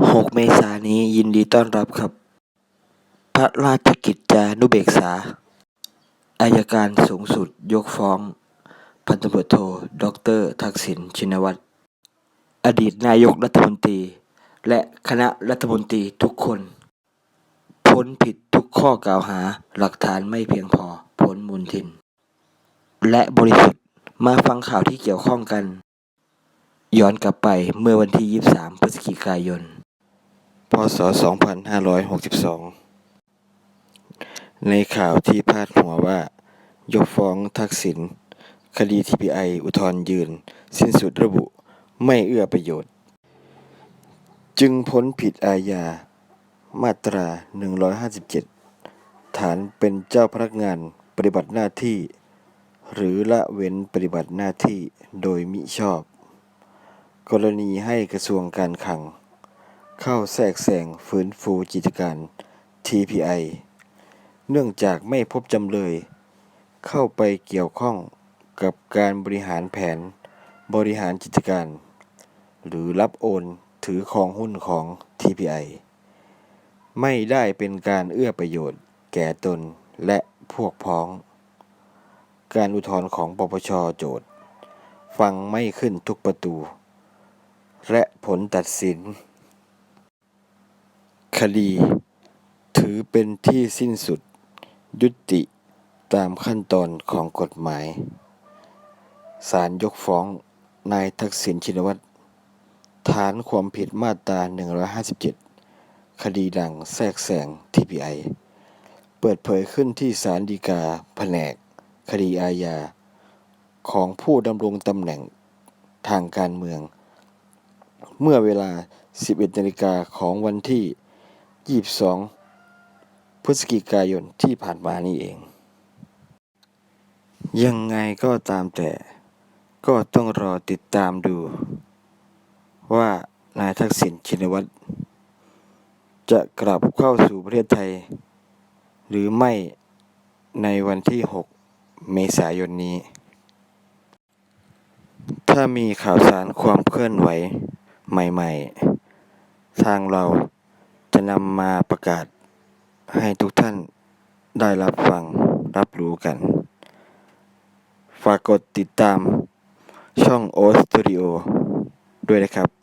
6 เมษายนนี้ยินดีต้อนรับครับ พระราชกิจจานุเบกษา อายการสูงสุดยกฟ้อง พันตำรวจโทดอกเตอรทักษิณชินวัตร อดีตนายกรัฐมนตรี และคณะรัฐมนตรีทุกคน พ้นผิดทุกข้อกล่าวหาหลักฐานไม่เพียงพอพ้นมูลทิน และบริสุทธิ์มาฟังข่าวที่เกี่ยวข้องกัน ย้อนกลับไปเมื่อวันที่ 23 พฤศจิกายน พศ 2562 ในข่าวที่พาดหัวว่า ยกฟ้องทักษิณคดี TPI อุทธรยืน สิ้นสุดระบุไม่เอื้อประโยชน์ จึงพ้นผิดอาญา มาตรา 157 ฐานเป็นเจ้าพนักงานปฏิบัติหน้าที่ หรือละเว้นปฏิบัติหน้าที่โดยมิชอบ กรณีให้กระทรวงการคลัง เข้าแทรกแซงฟื้นฟูกิจการ TPI เนื่องจากไม่พบจำเลย เข้าไปเกี่ยวข้องกับการบริหารแผนบริหารกิจการ หรือรับโอนถือครองหุ้นของ TPI ไม่ได้เป็นการเอื้อประโยชน์แก่ตนและพวกพ้อง การอุทธรณ์ของปปชโจทย์ ฟังไม่ขึ้นทุกประตู และผลตัดสิน คดี ถือเป็นที่สิ้นสุดยุติตามขั้นตอนของกฎหมาย ศาลยกฟ้องนายทักษิณชินวัตร ฐานความผิดมาตรา 157 คดีดังแทรกแซง TPI เปิดเผยขึ้นที่ศาลฎีกาแผนก คดีอาญา ของผู้ดำรงตำแหน่งทางการเมือง เมื่อเวลา 11นาฬิกาของวันที่ 22 พฤศจิกายนที่ผ่านมานี่เอง ยังไงก็ตามแต่ ก็ต้องรอติดตามดู ว่านายทักษิณชินวัตร จะกลับเข้าสู่ประเทศไทย หรือไม่ในวันที่ 6 เมษายนนี้ ถ้ามีข่าวสารความเคลื่อนไหวใหม่ ๆ ทางเรา จะนำมาประกาศให้ทุกท่านได้รับฟังรับรู้กัน ฝากกดติดตามช่องโอสตูดิโอด้วยนะครับ